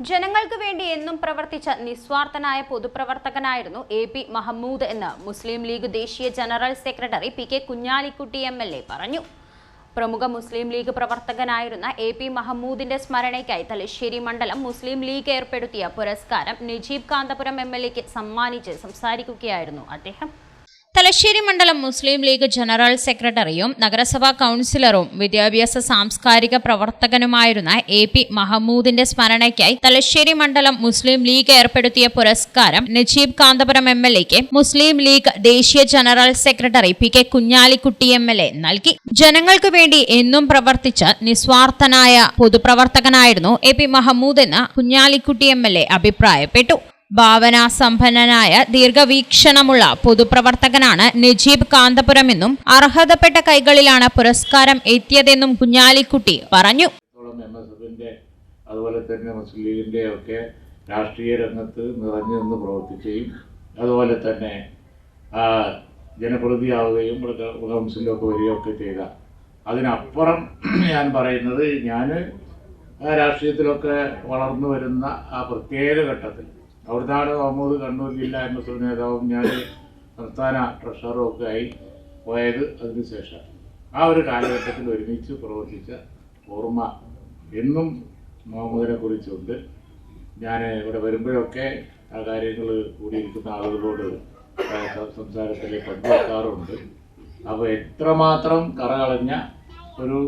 ജനങ്ങൾക്ക് വേണ്ടി എന്നും പ്രവർത്തിച്ച നിസ്വാർത്ഥനായ പൊതുപ്രവർത്തകനായിരുന്നു എ പി മഹമ്മൂദ് എന്ന് മുസ്ലിം ലീഗ് ദേശീയ general secretary P K Kunhalikutty M L A പറഞ്ഞു. പ്രമുഖ മുസ്ലിം ലീഗ് പ്രവർത്തകനായിരുന്ന എ പി മഹമ്മൂദിന്റെ സ്മരണയ്ക്കായി തലശ്ശേരി മണ്ഡലം മുസ്ലിം ലീഗ് ഏർപ്പെടുത്തിയ പുരസ്കാരം നജീബ് കാന്തപുരം എം എൽ എക്ക് സമ്മാനിച്ച് സംസാരിക്കുകയായിരുന്നു അദ്ദേഹം. തലശ്ശേരി മണ്ഡലം മുസ്ലിം ലീഗ് ജനറൽ സെക്രട്ടറിയും നഗരസഭാ കൗൺസിലറും വിദ്യാഭ്യാസ സാംസ്കാരിക പ്രവർത്തകനുമായിരുന്ന എ പി മഹമ്മൂദിന്റെ സ്മരണയ്ക്കായി തലശ്ശേരി മണ്ഡലം മുസ്ലിം ലീഗ് ഏർപ്പെടുത്തിയ പുരസ്കാരം നജീബ് കാന്തപുരം എം എൽ എക്ക് മുസ്ലിം ലീഗ് ദേശീയ general secretary P K Kunhalikutty M L A നൽകി. ജനങ്ങൾക്ക് വേണ്ടി എന്നും പ്രവർത്തിച്ച നിസ്വാർത്ഥനായ പൊതുപ്രവർത്തകനായിരുന്നു എ പി മഹമ്മൂദ് എന്ന് കുഞ്ഞാലിക്കുട്ടി എം എൽ എ അഭിപ്രായപ്പെട്ടു. ഭാവനാസമ്പന്നനായ ദീർഘവീക്ഷണമുള്ള പൊതുപ്രവർത്തകനാണ് നജീബ് കാന്തപുരമെന്നും അർഹതപ്പെട്ട കൈകളിലാണ് പുരസ്കാരം എത്തിയതെന്നും കുഞ്ഞാലിക്കുട്ടി പറഞ്ഞു. അതുപോലെ തന്നെ മുസ്ലിം ലീഗിന്റെ ഒക്കെ രാഷ്ട്രീയ രംഗത്ത് നിറഞ്ഞു നിന്ന് പ്രവർത്തിക്കുകയും അതുപോലെ തന്നെ ജനപ്രതിയാവുകയും കൗൺസിലൊക്കെ വരികയൊക്കെ ചെയ്ത. അതിനപ്പുറം ഞാൻ പറയുന്നത് ഞാൻ രാഷ്ട്രീയത്തിലൊക്കെ വളർന്നു വരുന്ന ആ പ്രത്യേക ഘട്ടത്തിൽ അവിടുന്നാണ് മുഹമ്മദ് കണ്ണൂർ ജില്ലാ എം എസ് എഫ് നേതാവും ഞാൻ സംസ്ഥാന ട്രഷററും ഒക്കെ ആയി പോയത് അതിനുശേഷം ആ ഒരു കാലഘട്ടത്തിൽ ഒരുമിച്ച് പ്രവർത്തിച്ച ഓർമ്മ എന്നും മുഹമ്മദിനെ കുറിച്ചുണ്ട്. ഞാൻ ഇവിടെ വരുമ്പോഴൊക്കെ ആ കാര്യങ്ങൾ കൂടിയിരിക്കുന്ന ആളുകളോട് സംസാരത്തിൽ പങ്കുവെക്കാറുണ്ട്. അപ്പോൾ എത്രമാത്രം കറകളഞ്ഞ ഒരു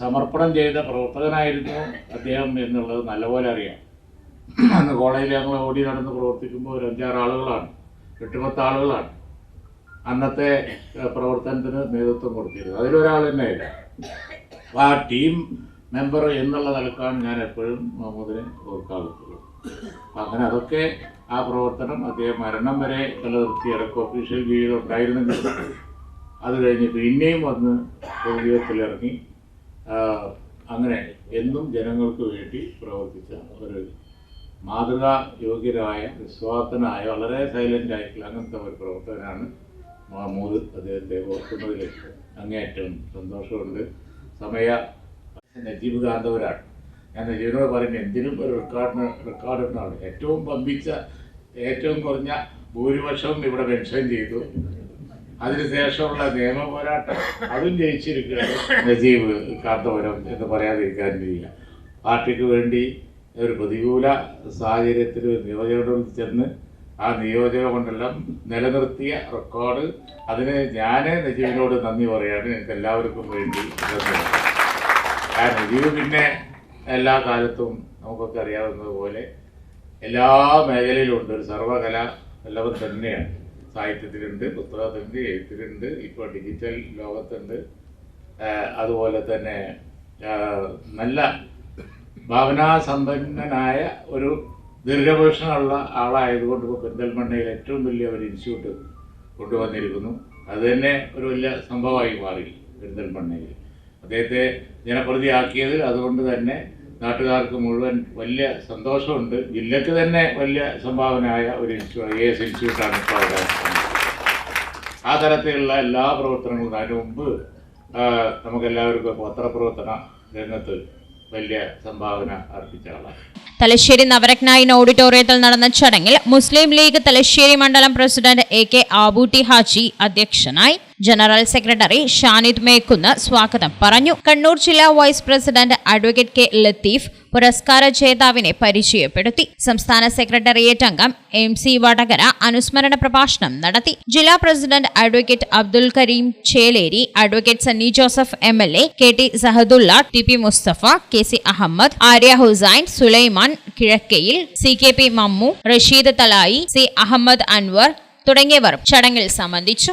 സമർപ്പണം ചെയ്ത പ്രവർത്തകനായിരുന്നു അദ്ദേഹം എന്നുള്ളത് നല്ലപോലെ അറിയാം. അന്ന് കോളേജിൽ ഞങ്ങൾ ഓടി നടന്ന് പ്രവർത്തിക്കുമ്പോൾ ഒരു അഞ്ചാറ് ആളുകളാണ് എട്ടുപത്ത് ആളുകളാണ് അന്നത്തെ പ്രവർത്തനത്തിന് നേതൃത്വം കൊടുത്തിരുന്നത്. അതിലൊരാൾ തന്നെ അപ്പോൾ ആ ടീം മെമ്പർ എന്നുള്ള നിലക്കാണ് ഞാൻ എപ്പോഴും മുഹമ്മദിനെ ഓർക്കാറുള്ളത്. അങ്ങനെ അതൊക്കെ ആ പ്രവർത്തനം അദ്ദേഹം മരണം വരെ നിലനിർത്തി ഇടയ്ക്ക് ഒഫീഷ്യൽ ജീവിതം ഉണ്ടായിരുന്നെങ്കിൽ അത് കഴിഞ്ഞ് പിന്നെയും വന്ന് ജീവിതത്തിലിറങ്ങി അങ്ങനെ എന്നും ജനങ്ങൾക്ക് വേണ്ടി പ്രവർത്തിച്ച ഒരു മാതൃകാ യോഗ്യരായ നിസ്വാർത്ഥനായ വളരെ സൈലന്റ് ആയിട്ടുള്ള അങ്ങനത്തെ ഒരു പ്രവർത്തകനാണ് മഹമ്മൂദ് അദ്ദേഹത്തെ ഓർക്കുന്നതിൽ അങ്ങേയറ്റം സന്തോഷമുണ്ട്. സമയ നജീബ് കാന്തവരാണ് ഞാൻ നജീബിനോട് പറയുന്നത് എന്തിനും ഒരു റെക്കോർഡിന് റെക്കോർഡിനാണ് ഏറ്റവും പമ്പിച്ച ഏറ്റവും കുറഞ്ഞ ഭൂരിപക്ഷവും ഇവിടെ മെൻഷൻ ചെയ്തു. അതിനുശേഷമുള്ള നിയമ പോരാട്ടം. അതും ജയിച്ചിരിക്കുകയാണ് നജീബ് കാന്തപുരം എന്ന് പറയാതിരിക്കാൻ പറയാതിരിക്കാനില്ല. പാർട്ടിക്ക് വേണ്ടി ഒരു പ്രതികൂല സാഹചര്യത്തിൽ നിയോജകരോട് ചെന്ന് ആ നിയോജക മണ്ഡലം നിലനിർത്തിയ റെക്കോർഡ് അതിന് ഞാൻ നജീബിനോട് നന്ദി പറയാണ് എനിക്ക് എല്ലാവർക്കും വേണ്ടി കാരണം നജീബ് പിന്നെ എല്ലാ കാലത്തും നമുക്കൊക്കെ അറിയാവുന്നതുപോലെ എല്ലാ മേഖലയിലും ഉണ്ട് ഒരു സർവകല എല്ലാവരും തന്നെയാണ്. സാഹിത്യത്തിലുണ്ട് പുസ്തകത്തിലുണ്ട് എഴുത്തിലുണ്ട് ഇപ്പോൾ ഡിജിറ്റൽ ലോകത്തുണ്ട്. അതുപോലെ തന്നെ നല്ല ഭാവനാസമ്പന്നനായ ഒരു ദീർഘവീക്ഷണമുള്ള ആളായതുകൊണ്ട് ഇപ്പോൾ പെന്തൽമണ്ണയിൽ ഏറ്റവും വലിയ ഒരു ഇൻസ്റ്റിറ്റ്യൂട്ട് കൊണ്ടുവന്നിരിക്കുന്നു. അത് തന്നെ ഒരു വലിയ സംഭവമായി മാറി പെരിന്തൽമണ്ണയിൽ. അദ്ദേഹത്തെ ജനപ്രതിയാക്കിയതിൽ അതുകൊണ്ട് തന്നെ നാട്ടുകാർക്ക് മുഴുവൻ വലിയ സന്തോഷമുണ്ട്. ജില്ലക്ക് തന്നെ വലിയ സംഭാവനയായ ഒരു ഇൻസ്റ്റിറ്റ്യൂട്ട് ഐ എസ് ഇൻസ്റ്റിറ്റ്യൂട്ടാണ് ഇപ്പോൾ ആ തരത്തിലുള്ള എല്ലാ പ്രവർത്തനങ്ങളും അതിനു മുമ്പ് നമുക്കെല്ലാവർക്കും പത്രപ്രവർത്തന രംഗത്ത് വലിയ സംഭാവന അർപ്പിച്ച ആളാണ്. തലശ്ശേരി നവരത്നായിൻ ഓഡിറ്റോറിയത്തിൽ നടന്ന ചടങ്ങിൽ മുസ്ലിം ലീഗ് തലശ്ശേരി മണ്ഡലം president A K Abootty Haji അധ്യക്ഷനായി ജനറൽ സെക്രട്ടറി ഷാനിദ് മേക്കുന്ന് സ്വാഗതം പറഞ്ഞു. കണ്ണൂർ ജില്ലാ vice president advocate K. Latheef പുരസ്കാര ജേതാവിനെ പരിചയപ്പെടുത്തി. സംസ്ഥാന സെക്രട്ടേറിയറ്റ് അംഗം എം സി വടകര അനുസ്മരണ പ്രഭാഷണം നടത്തി. ജില്ലാ president advocate Abdul Kareem Cheleri advocate Sunny Joseph M L A K T Sahadulla T P Musthafa K C Ahammed Arya Hussain Sulaiman Kizhakkayil C K P Mammu Rasheed Thalayi C Ahammed Anwar തുടങ്ങിയവർ ചടങ്ങിൽ സംബന്ധിച്ചു.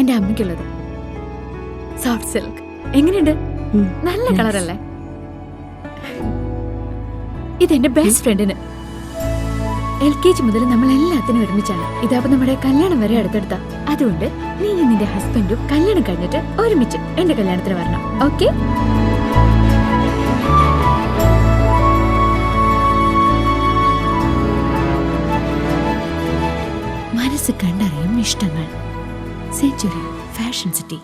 എന്റെ അമ്മയ്ക്കുള്ളത്. Soft silk എങ്ങനെയുണ്ട്? നല്ല കളറല്ലേ? ഇതെന്റെ best ഫ്രണ്ടിന് L K G മുതൽ നമ്മൾ എല്ലാത്തിനും ഒരുമിച്ചാണ്. ഇതാപ്പോ നമ്മുടെ കല്യാണം വരെ അടുത്തെടുത്ത. അതുകൊണ്ട് നീ നിന്റെ ഹസ്ബൻഡും കല്യാണം കഴിഞ്ഞിട്ട് ഒരുമിച്ച് എന്റെ കല്യാണത്തിന് വരണം. ഓക്കെ മനസ്സ് കണ്ടറിയും ഇഷ്ടങ്ങൾ. Century fashion city